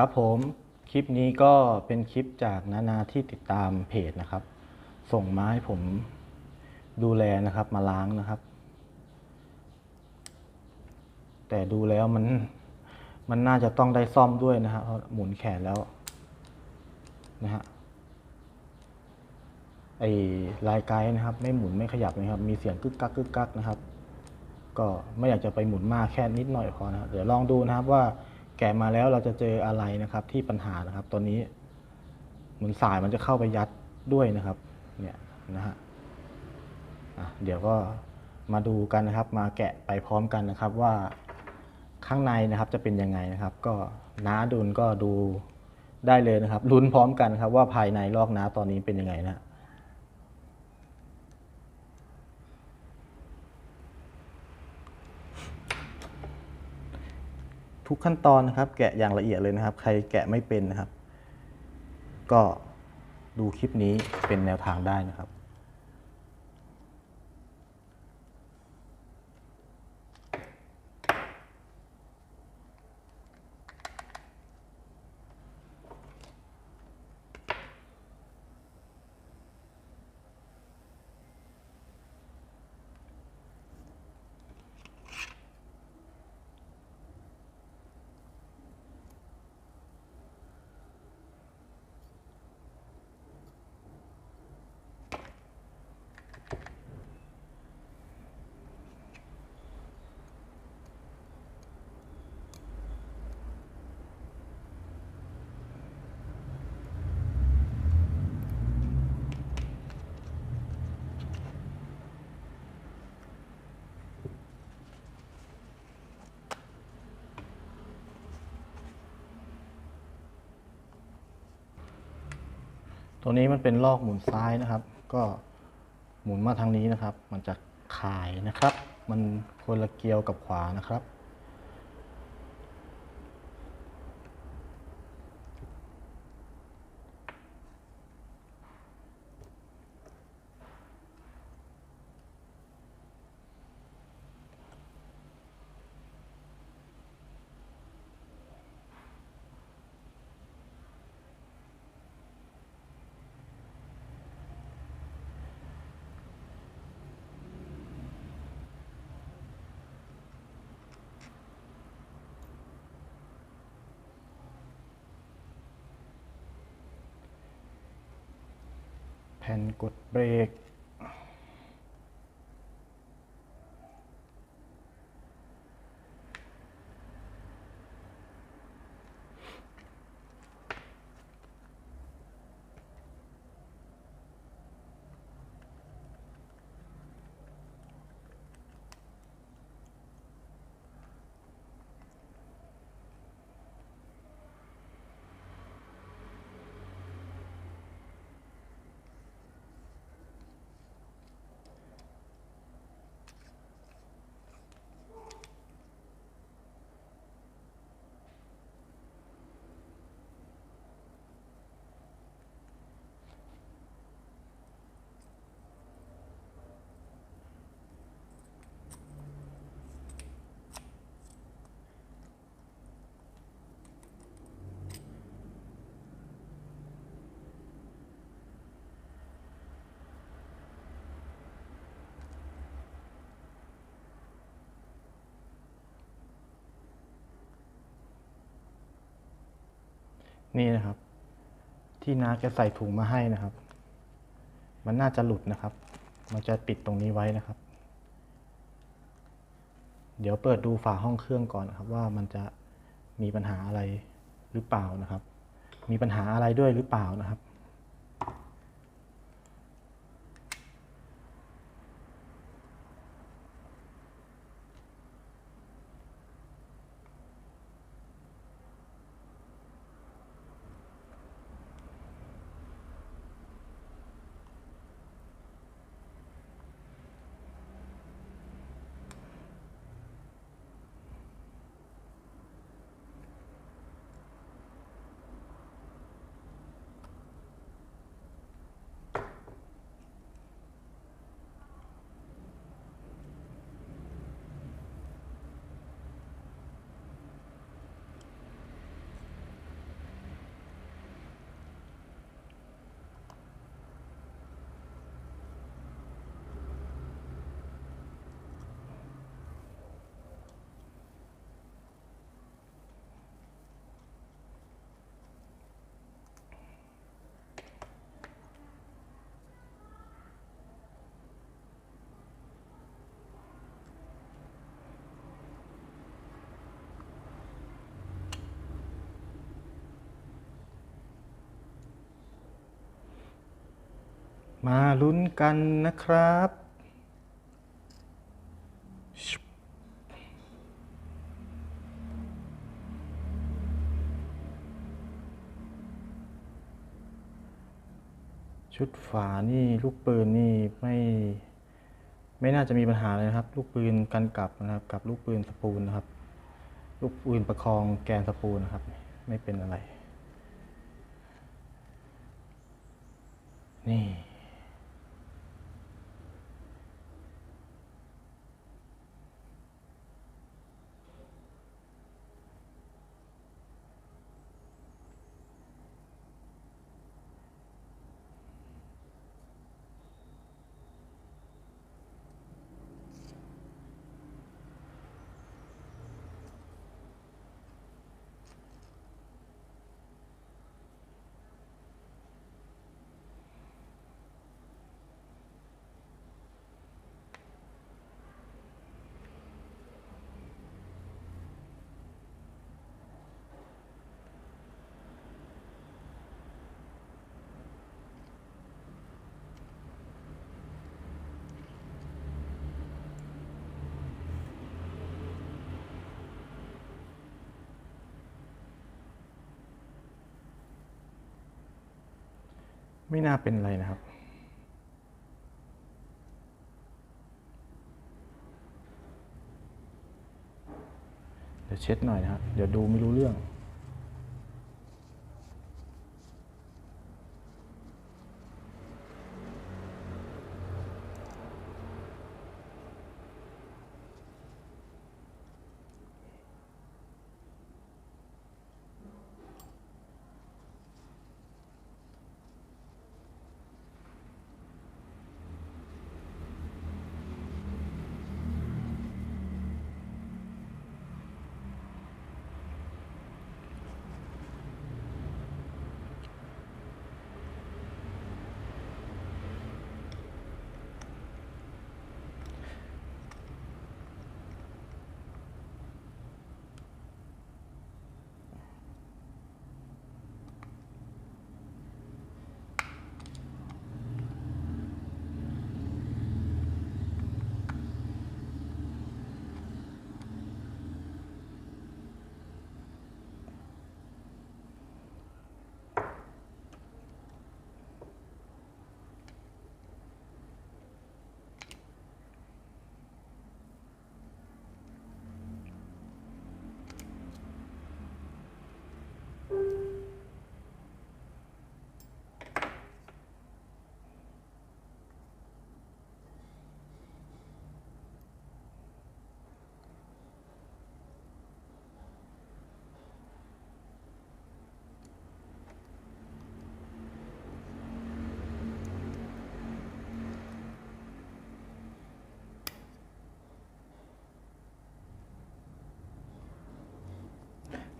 ครับผมคลิปนี้ก็เป็นคลิปจากนานาที่ติดตามเพจนะครับ ส่งมาให้ผมดูแลนะครับมาล้างนะครับ แต่ดูแล้วมันมันน่าจะต้องได้ซ่อมด้วยนะฮะเพราะหมุนแขนแล้วนะฮะไอ้ลายไกด์นะครับ ไม่หมุนไม่ขยับนะครับ มีเสียงกึกกักกึกกักนะครับ ก็ไม่อยากจะไปหมุนมากแค่นิดหน่อยพอนะเดี๋ยวลองดูนะครับว่า แกะมาแล้วเราจะเจออะไรนะครับ ที่ปัญหานะครับตอนนี้เหมือนสายมันจะเข้าไปยัดด้วยนะครับ เนี่ยนะฮะอะเดี๋ยวก็มาดูกันนะครับ มาแกะไปพร้อมกันนะครับว่าข้างในนะครับจะเป็นยังไงนะครับ ก็น้าดุลก็ดูได้เลยนะครับลุ้นพร้อมกันครับว่าภายในลอกน้าตอนนี้เป็นยังไงนะ ทุกขั้นตอนนะครับ แกะอย่างละเอียดเลยนะครับ ใครแกะไม่เป็นนะครับ ก็ดูคลิปนี้เป็นแนวทางได้นะครับ ตัวนี้มันเป็นลอกหมุนซ้ายนะครับ ก็หมุนมาทางนี้นะครับ มันจะขายนะครับ มันคนละเกลียวกับขวานะครับ ผ่นกดเบรก นี่นะครับ ที่น้าแกใส่ถุงมาให้นะครับ มันน่าจะหลุดนะครับมันจะปิดตรงนี้ไว้นะครับ เดี๋ยวเปิดดูฝาห้องเครื่องก่อนนะครับว่ามันจะมีปัญหาอะไรหรือเปล่านะครับ มีปัญหาอะไรด้วยหรือเปล่านะครับ มาลุ้นกันนะครับ ชุดฝานี่ลูกปืนนี่ไม่ไม่น่าจะมีปัญหาเลยนะครับ ลูกปืนกันกลับนะครับ กับลูกปืนสปูลนะครับ ลูกปืนประคองแกนสปูลนะครับ ไม่เป็นอะไร นี่ ไม่น่าเป็นอะไรนะครับ เดี๋ยวเช็ดหน่อยนะครับ เดี๋ยวดูไม่รู้เรื่อง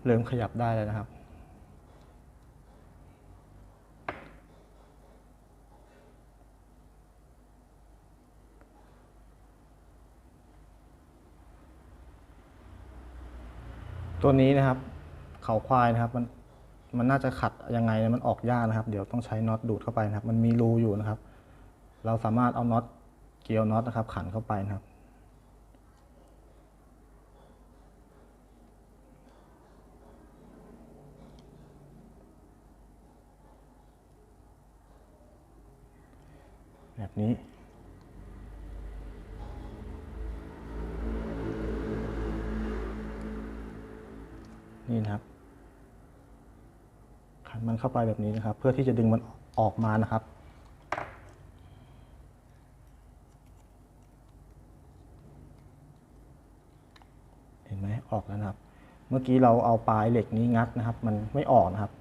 เริ่มขยับได้แล้วนะครับ ตัวนี้นะครับเขาควายนะครับมันมันน่าจะขัดยังไงมันออกยากนะครับ เดี๋ยวต้องใช้น็อตดูดเข้าไปนะครับ มันมีรูอยู่นะครับ เราสามารถเอาน็อตเกลียวน็อตนะครับ ขันเข้าไปนะครับ นี้ นี่นะครับ ขันมันเข้าไปแบบนี้นะครับ เพื่อที่จะดึงมันออกมานะครับเห็นไหมออกแล้วนะครับ เมื่อกี้เราเอาปลายเหล็กนี้งัดนะครับ มันไม่ออกนะครับ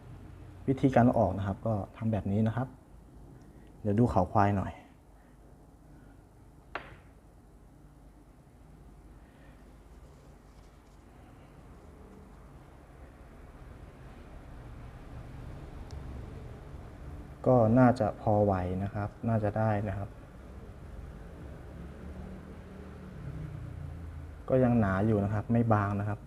วิธีการอออกนะครับ ก็ทำแบบนี้นะครับ เดี๋ยวดูเขาควายหน่อย ก็น่าจะพอไหวนะครับ น่าจะได้นะครับ ก็ยังหนาอยู่นะครับ ไม่บางนะครับ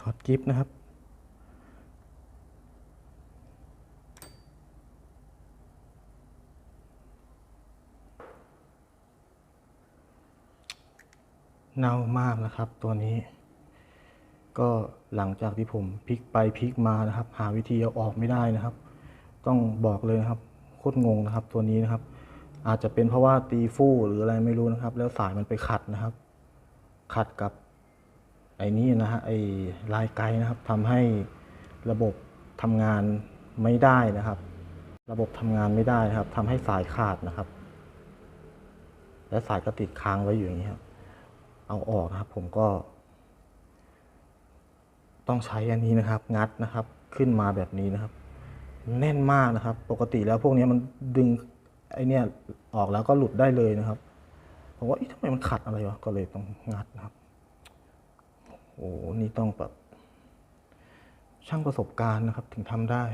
ถอดกิฟนะครับ เน่ามากนะครับ ตัวนี้ ก็หลังจากที่ผมพลิกไปพลิกมานะครับ หาวิธีเอาออกไม่ได้นะครับ ต้องบอกเลยนะครับโคตรงงนะครับ ตัวนี้นะครับ อาจจะเป็นเพราะว่าตีฟู่หรืออะไรไม่รู้นะครับ แล้วสายมันไปขัดนะครับ ขัดกับไอ้นี่นะฮะไอ้ลายไกด์นะครับทำให้ระบบทำงานไม่ได้นะครับ ระบบทำงานไม่ได้นะครับทำให้สายขาดนะครับ และสายก็ติดค้างไว้อยู่อย่างนี้ครับ เอาออกนะครับผมก็ ต้องใช้อันนี้นะครับ งัดนะครับ ขึ้นมาแบบนี้นะครับ แน่นมากนะครับ ปกติแล้วพวกนี้มันดึงไอเนี่ยออกแล้วก็หลุดได้เลยนะครับ ผมว่าทำไมมันขัดอะไรวะก็เลยต้องงัดนะครับโอ้โหนี่ต้องแบบช่างประสบการณ์นะครับ ถึงทำได้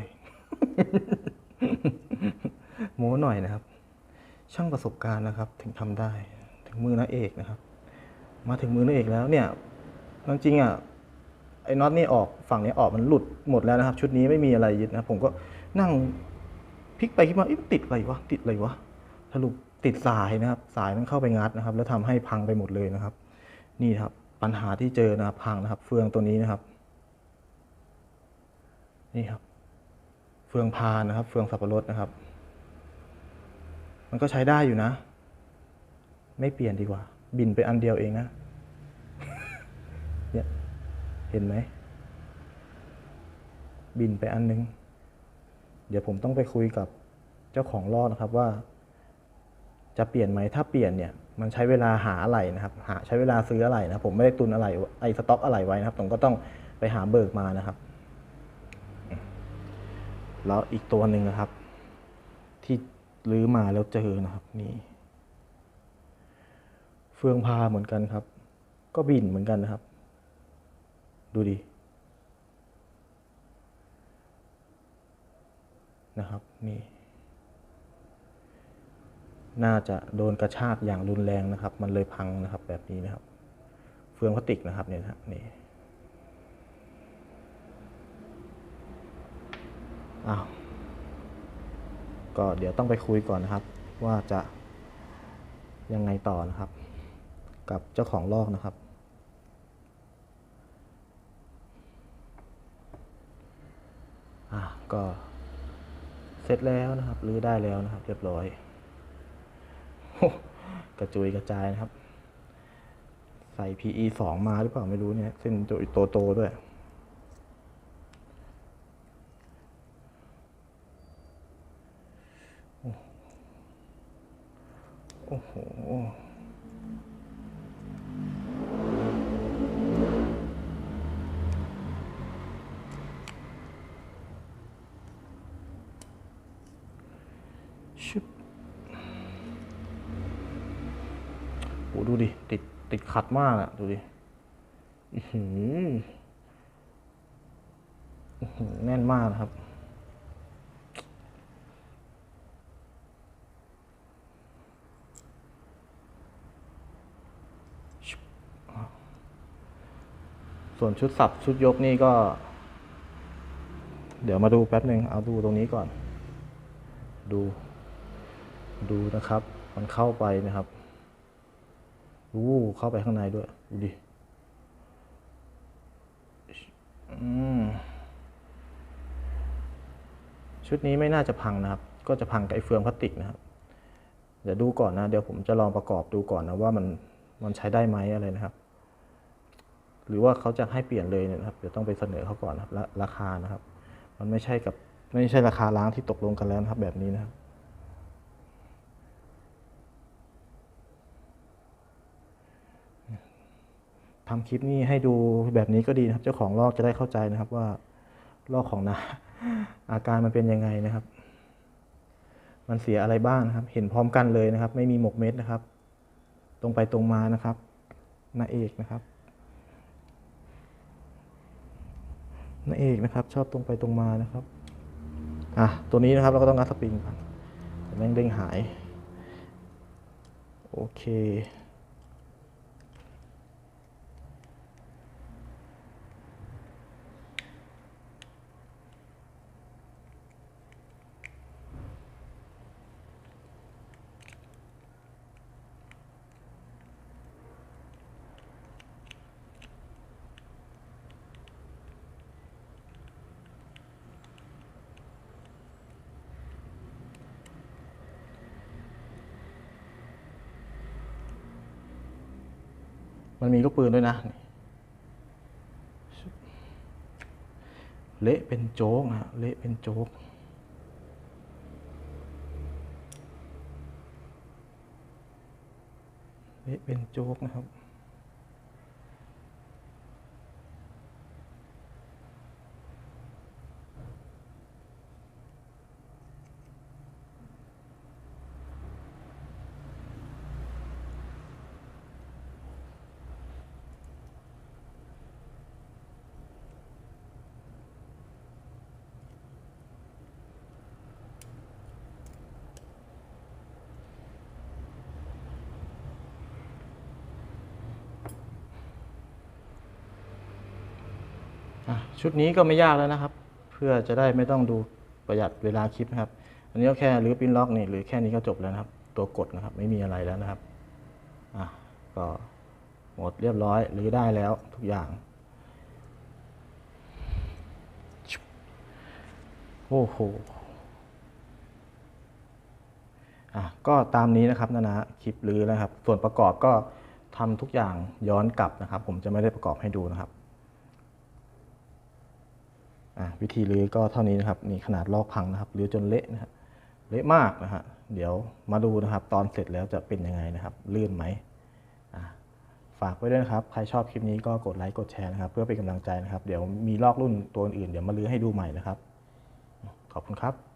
โม้หน่อยนะครับ ช่างประสบการณ์นะครับ ถึงทำได้ ถึงมือนาเอกนะครับ มาถึงมือนาเอกแล้วเนี่ยจริงๆอะไอ้น็อตนี่ออกฝั่งนี้ออกมันหลุดหมดแล้วนะครับ ชุดนี้ไม่มีอะไรยึดนะผมก็นั่งพลิกไปพลิกมาอ๊ะมันติดอะไรวะติดอะไรวะสรุปติดสายนะครับ สายมันเข้าไปงัดนะครับ แล้วทำให้พังไปหมดเลยนะครับ นี่ครับ ปัญหาที่เจอนะครับพังนะครับ เฟืองตัวนี้นะครับ นี่ครับ เฟืองพานนะครับ เฟืองสับปะรดนะครับ มันก็ใช้ได้อยู่นะ ไม่เปลี่ยนดีกว่า บินไปอันเดียวเองนะ เนี่ย เห็นไหม บินไปอันนึง เดี๋ยวผมต้องไปคุยกับเจ้าของรอดนะครับว่า จะเปลี่ยนไหม ถ้าเปลี่ยนเนี่ย มันใช้เวลาหาอะไรนะครับ หาใช้เวลาซื้ออะไรนะ ผมไม่ได้ตุนอะไร ไอสต็อกอะไรไว้นะครับ ผมก็ต้องไปหาเบิกมานะครับ แล้วอีกตัวหนึ่งนะครับ ที่รื้อมาแล้วเจอนะครับ นี่ ฟืองพาเหมือนกันครับ ก็บินเหมือนกันนะครับ ดูดินะครับนี่น่าจะโดนกระชากอย่างรุนแรงนะครับ มันเลยพังนะครับแบบนี้นะครับ เฟืองพลาสติกนะครับเนี่ยนะนี่อ้าวก็เดี๋ยวต้องไปคุยก่อนนะครับ ว่าจะยังไงต่อนะครับ กับเจ้าของลอกนะครับอะก็เสร็จแล้วนะครับรื้อได้แล้วนะครับ เรียบร้อยโอ้กระจุยกระจายนะครับ ใส่ PE สองมาหรือเปล่าไม่รู้เนี่ย เส้นจุยโตๆด้วยโอ้โห ชุบโอ้ดูดิ ติด ขัดมากอะดูดิหืออื้อหือแน่นมากนะครับ ส่วนชุดสับชุดยกนี่ก็ เดี๋ยวมาดูแป๊บหนึ่งเอาดูตรงนี้ก่อน ดู ดูนะครับ มันเข้าไปนะครับ อู้เข้าไปข้างในด้วย ดูดิ ชุดนี้ไม่น่าจะพังนะครับ ก็จะพังกับไอเฟืองพลาสติกนะครับ เดี๋ยวดูก่อนนะ เดี๋ยวผมจะลองประกอบดูก่อนนะว่ามันมันใช้ได้ไหมอะไรนะครับ หรือว่าเขาจะให้เปลี่ยนเลยเนี่ยนะครับ เดี๋ยวต้องไปเสนอเขาก่อนนะครับและราคานะครับ มันไม่ใช่กับไม่ใช่ราคาล้างที่ตกลงกันแล้วนะครับ แบบนี้นะครับ ทำคลิปนี้ให้ดูแบบนี้ก็ดีนะครับ เจ้าของลอกจะได้เข้าใจนะครับว่าลอกของนาอาการมันเป็นยังไงนะครับ มันเสียอะไรบ้างนะครับ เห็นพร้อมกันเลยนะครับ ไม่มีหมกเม็ดนะครับ ตรงไปตรงมานะครับนาเอกนะครับนาเอกนะครับ ชอบตรงไปตรงมานะครับอะตัวนี้นะครับเราก็ต้องงัดสปริงก่อนเดี๋ยวแม่งเด้งหาย โอเค มันมีลูกปืนด้วยนะเละเป็นโจ๊กนะเละเป็นโจ๊กเละเป็นโจ๊กนะครับ ชุดนี้ก็ไม่ยากแล้วนะครับ เพื่อจะได้ไม่ต้องดูประหยัดเวลาคลิปนะครับ อันนี้ก็แค่รื้อปิ้นล็อกนี่หรือแค่นี้ก็จบแล้วนะครับ ตัวกดนะครับไม่มีอะไรแล้วนะครับอะก็หมดเรียบร้อยหรือได้แล้วทุกอย่างโอ้โหอะก็ตามนี้นะครับนะนะคลิปรื้อนะครับ ส่วนประกอบก็ทำทุกอย่างย้อนกลับนะครับ ผมจะไม่ได้ประกอบให้ดูนะครับ วิธีรื้อก็เท่านี้นะครับนี่ขนาดลอกพังนะครับรื้อจนเละนะฮะเละมากนะฮะเดี๋ยวมาดูนะครับ ตอนเสร็จแล้วจะเป็นยังไงนะครับลื่นไหมฝากไว้ด้วยนะครับ ใครชอบคลิปนี้ก็กดไลค์กดแชร์นะครับ เพื่อเป็นกำลังใจนะครับ เดี๋ยวมีลอกรุ่นตัวอื่นเดี๋ยวมาลื้อให้ดูใหม่นะครับ ขอบคุณครับ